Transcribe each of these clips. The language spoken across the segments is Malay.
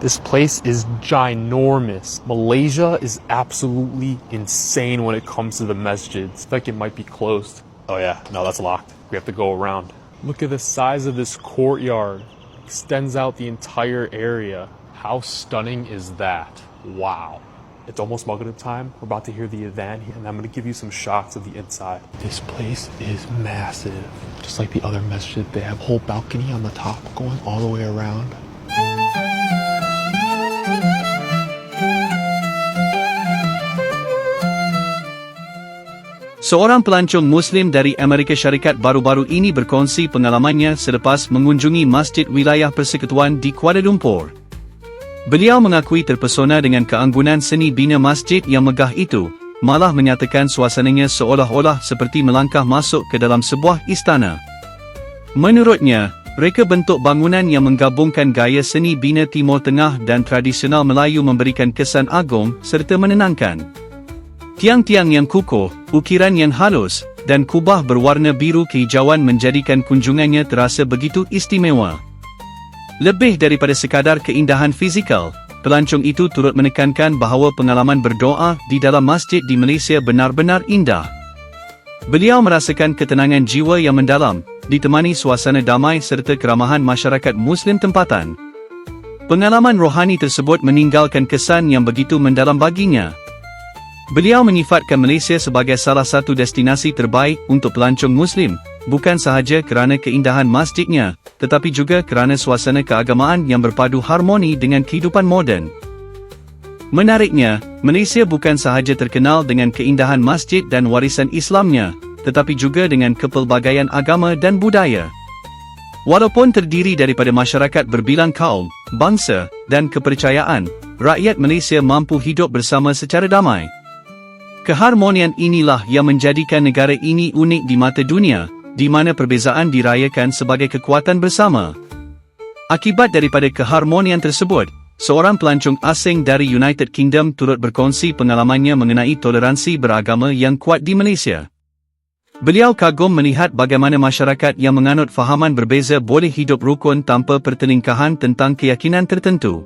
This place is ginormous. Malaysia is absolutely insane when it comes to the masjids. I think it might be closed. Oh yeah, no, that's locked. We have to go around. Look at the size of this courtyard. Extends out the entire area. How stunning is that? Wow. It's almost Maghrib time. We're about to hear the adhan and I'm going to give you some shots of the inside. This place is massive. Just like the other masjid, they have whole balcony on the top going all the way around. Seorang pelancong Muslim dari Amerika Syarikat baru-baru ini berkongsi pengalamannya selepas mengunjungi Masjid Wilayah Persekutuan di Kuala Lumpur. Beliau mengakui terpesona dengan keanggunan seni bina masjid yang megah itu, malah menyatakan suasananya seolah-olah seperti melangkah masuk ke dalam sebuah istana. Menurutnya, reka bentuk bangunan yang menggabungkan gaya seni bina Timur Tengah dan tradisional Melayu memberikan kesan agung serta menenangkan. Tiang-tiang yang kukuh, ukiran yang halus, dan kubah berwarna biru kehijauan menjadikan kunjungannya terasa begitu istimewa. Lebih daripada sekadar keindahan fizikal, pelancong itu turut menekankan bahawa pengalaman berdoa di dalam masjid di Malaysia benar-benar indah. Beliau merasakan ketenangan jiwa yang mendalam, ditemani suasana damai serta keramahan masyarakat Muslim tempatan. Pengalaman rohani tersebut meninggalkan kesan yang begitu mendalam baginya. Beliau menyifatkan Malaysia sebagai salah satu destinasi terbaik untuk pelancong Muslim, bukan sahaja kerana keindahan masjidnya, tetapi juga kerana suasana keagamaan yang berpadu harmoni dengan kehidupan moden. Menariknya, Malaysia bukan sahaja terkenal dengan keindahan masjid dan warisan Islamnya, tetapi juga dengan kepelbagaian agama dan budaya. Walaupun terdiri daripada masyarakat berbilang kaum, bangsa, dan kepercayaan, rakyat Malaysia mampu hidup bersama secara damai. Keharmonian inilah yang menjadikan negara ini unik di mata dunia, di mana perbezaan dirayakan sebagai kekuatan bersama. Akibat daripada keharmonian tersebut, seorang pelancong asing dari United Kingdom turut berkongsi pengalamannya mengenai toleransi beragama yang kuat di Malaysia. Beliau kagum melihat bagaimana masyarakat yang menganut fahaman berbeza boleh hidup rukun tanpa pertelingkahan tentang keyakinan tertentu.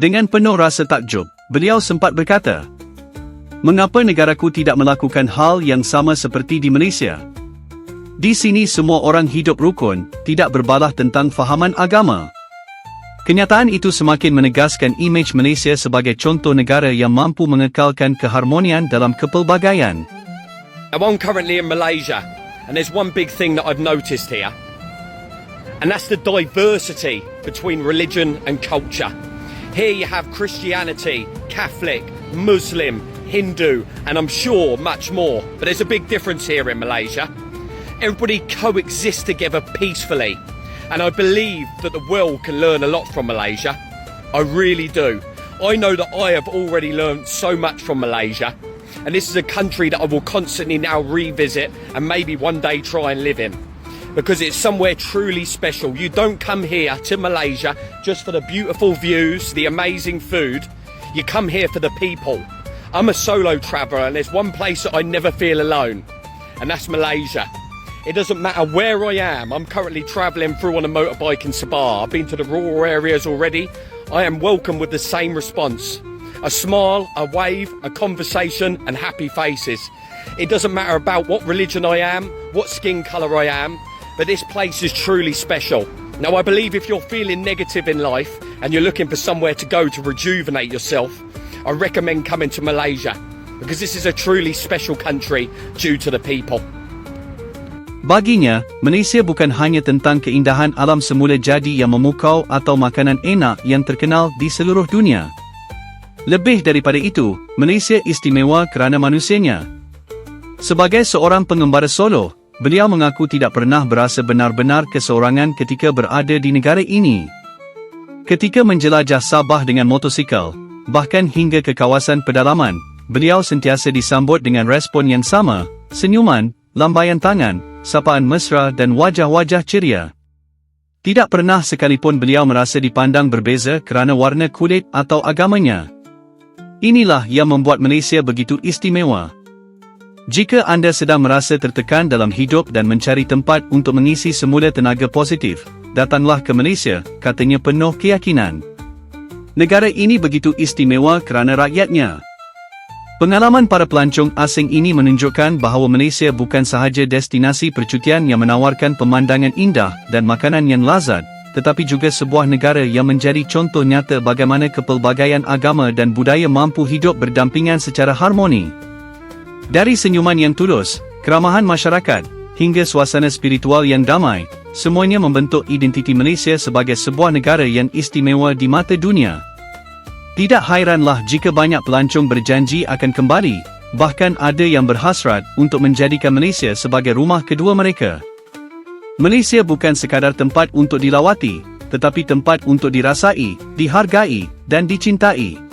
Dengan penuh rasa takjub, beliau sempat berkata, Mengapa negaraku tidak melakukan hal yang sama seperti di Malaysia? Di sini semua orang hidup rukun, tidak berbalah tentang fahaman agama. Kenyataan itu semakin menegaskan imej Malaysia sebagai contoh negara yang mampu mengekalkan keharmonian dalam kepelbagaian. Now, I'm currently in Malaysia, and there's one big thing that I've noticed here, and that's the diversity between religion and culture. Here you have Christianity, Catholic, Muslim, Hindu, and I'm sure much more. But there's a big difference here in Malaysia. Everybody coexists together peacefully, and I believe that the world can learn a lot from Malaysia. I really do. I know that I have already learned so much from Malaysia, and this is a country that I will constantly now revisit and maybe one day try and live in. Because it's somewhere truly special. You don't come here to Malaysia just for the beautiful views, the amazing food. You come here for the people. I'm a solo traveller and there's one place that I never feel alone, and that's Malaysia. It doesn't matter where I am, I'm currently travelling through on a motorbike in Sabah. I've been to the rural areas already. I am welcome with the same response a smile, a wave, a conversation, and happy faces. It doesn't matter about what religion I am, what skin colour I am, but this place is truly special. Now, I believe if you're feeling negative in life and you're looking for somewhere to go to rejuvenate yourself, I recommend coming to Malaysia because this is a truly special country due to the people. Baginya, Malaysia bukan hanya tentang keindahan alam semula jadi yang memukau atau makanan enak yang terkenal di seluruh dunia. Lebih daripada itu, Malaysia istimewa kerana manusianya. Sebagai seorang pengembara solo, beliau mengaku tidak pernah berasa benar-benar keseorangan ketika berada di negara ini. Ketika menjelajah Sabah dengan motosikal, bahkan hingga ke kawasan pedalaman, beliau sentiasa disambut dengan respon yang sama, senyuman, lambaian tangan, sapaan mesra dan wajah-wajah ceria. Tidak pernah sekalipun beliau merasa dipandang berbeza kerana warna kulit atau agamanya. Inilah yang membuat Malaysia begitu istimewa. Jika anda sedang merasa tertekan dalam hidup dan mencari tempat untuk mengisi semula tenaga positif, datanglah ke Malaysia, katanya penuh keyakinan. Negara ini begitu istimewa kerana rakyatnya. Pengalaman para pelancong asing ini menunjukkan bahawa Malaysia bukan sahaja destinasi percutian yang menawarkan pemandangan indah dan makanan yang lazat, tetapi juga sebuah negara yang menjadi contoh nyata bagaimana kepelbagaian agama dan budaya mampu hidup berdampingan secara harmoni. Dari senyuman yang tulus, keramahan masyarakat, hingga suasana spiritual yang damai, semuanya membentuk identiti Malaysia sebagai sebuah negara yang istimewa di mata dunia. Tidak hairanlah jika banyak pelancong berjanji akan kembali, bahkan ada yang berhasrat untuk menjadikan Malaysia sebagai rumah kedua mereka. Malaysia bukan sekadar tempat untuk dilawati, tetapi tempat untuk dirasai, dihargai, dan dicintai.